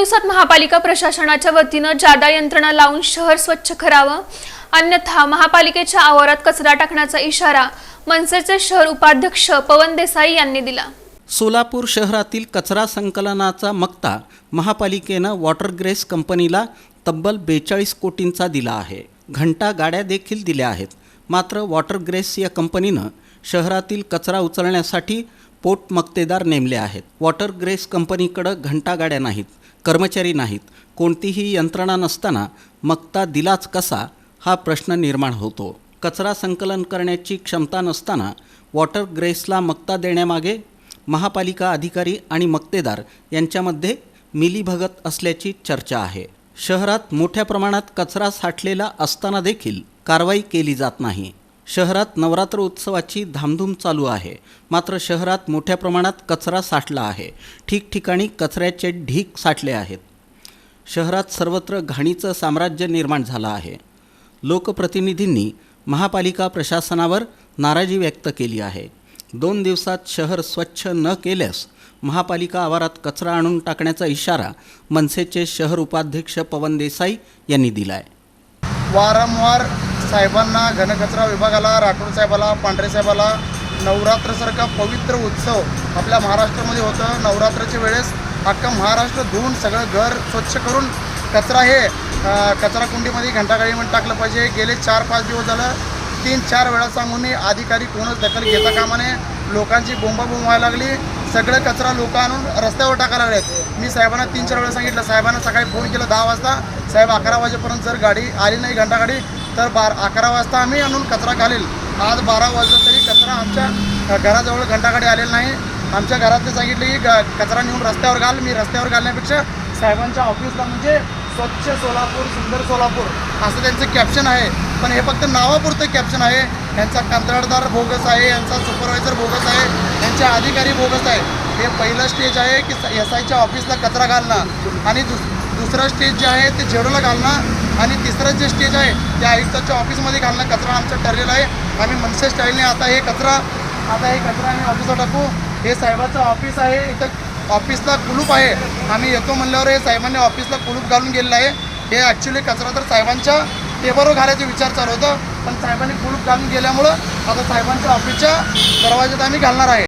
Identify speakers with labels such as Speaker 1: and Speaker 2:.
Speaker 1: दिवसात महापालिका प्रशासनाच्या वतीनं जादा यंत्रणा लावून शहर स्वच्छ करावं. अन्यथा महापालिकेच्या आवारात कचरा टाकण्याचा इशारा मनसेचे शहर उपाध्यक्ष पवन देसाई यांनी दिला.
Speaker 2: सोलापूर शहरातील कचरा संकलनाचा मक्ता महापालिकेनं वॉटर ग्रेस कंपनीला तब्बल बेचाळीस कोटींचा दिला आहे. घंटा गाड्या देखील दिल्या आहेत. मात्र वॉटर ग्रेस या कंपनीनं शहरातील कचरा उचलण्यासाठी पोटमक्तेदार नेमले आहेत. वॉटर ग्रेस कंपनीकडं घंटागाड्या नाहीत कर्मचारी नाहीत. कोणतीही यंत्रणा नसताना मक्ता दिलाच कसा हा प्रश्न निर्माण होतो. कचरा संकलन करण्याची क्षमता नसताना वॉटर ग्रेसला मक्ता देण्यामागे महापालिका अधिकारी आणि मक्तेदार यांच्यामध्ये मिलीभगत असल्याची चर्चा आहे. शहरात मोठ्या प्रमाणात कचरा साठलेला असताना देखील कारवाई केली जात नाही. शहरात नवरात्र उत्सवाची धामधूम चालू आहे. मात्र शहरात मोठ्या प्रमाणात कचरा साठला आहे. ठिकठिकाणी कचऱ्याचे ढीक साठले आहेत. शहरात सर्वत्र घाणीचं साम्राज्य निर्माण झालं आहे. लोकप्रतिनिधींनी महापालिका प्रशासनावर नाराजी व्यक्त केली आहे. दोन दिवसात शहर स्वच्छ न केल्यास महापालिका आवारात कचरा आणून टाकण्याचा इशारा मनसेचे शहर उपाध्यक्ष पवन देसाई यांनी दिला आहे
Speaker 3: वारंवार साहेबांना घनकचरा विभागाला राठोड साहेबाला पांढरे साहेबाला नवरात्रसारखा पवित्र उत्सव आपल्या महाराष्ट्रामध्ये होतं. नवरात्राच्या वेळेस अख्खा महाराष्ट्र धुवून सगळं घर स्वच्छ करून कचरा हे कचराकुंडीमध्ये घंटागाडी म्हणून टाकलं पाहिजे. गेले चार पाच दिवस झालं. तीन चार वेळा सांगून अधिकारी कोणच दखल घेता कामा नये. लोकांची बोंबाबोंब व्हायला लागली. सगळं कचरा लोक आणून रस्त्यावर टाकायला लागलेत. मी साहेबांना तीन चार वेळा सांगितलं. साहेबांना सकाळी फोन केला दहा वाजता. साहेब अकरा वाजेपर्यंत जर गाडी आली नाही घंटागाडी तर बार अकरा वाजता आम्ही आणून कचरा घालेल. आज बारा वाजता तरी कचरा आमच्या घराजवळ घंटाकडे आलेला नाही. आमच्या घरातले सांगितले की ग- कचरा नेऊन रस्त्यावर घाल. मी रस्त्यावर घालण्यापेक्षा साहेबांच्या ऑफिसला म्हणजे स्वच्छ सोलापूर सुंदर सोलापूर असं त्यांचं कॅप्शन आहे. पण हे फक्त नावापुरतं कॅप्शन आहे. यांचा कंत्राटदार बोगस आहे यांचा सुपरवायझर बोगस आहे यांचे अधिकारी बोगस आहे. हे पहिलं स्टेज आहे की एस आयच्या ऑफिसला कचरा घालणं. आणि दुस दुसरं स्टेज जे आहे ते झेडूला घालणं. आणि तिसरं जे स्टेज आहे ते आयुक्ताच्या ऑफिसमध्ये घालणं कचरा आमचं ठरलेलं आहे. आम्ही मनसे स्टाईलने आता हे कचरा आता हे कचरा आम्ही ऑफिसला टाकू. हे साहेबाचं ऑफिस आहे इथं ऑफिसला कुलूप आहे. आम्ही येतो म्हणल्यावर हे साहेबांनी ऑफिसला कुलूप घालून गेलेलं आहे. हे ॲक्च्युली कचरा तर साहेबांच्या टेबलवर घालायचा विचार चालू होता पण साहेबांनी कुलूप घालून गेल्यामुळं आता साहेबांच्या ऑफिसच्या दरवाज्यात आम्ही घालणार आहे.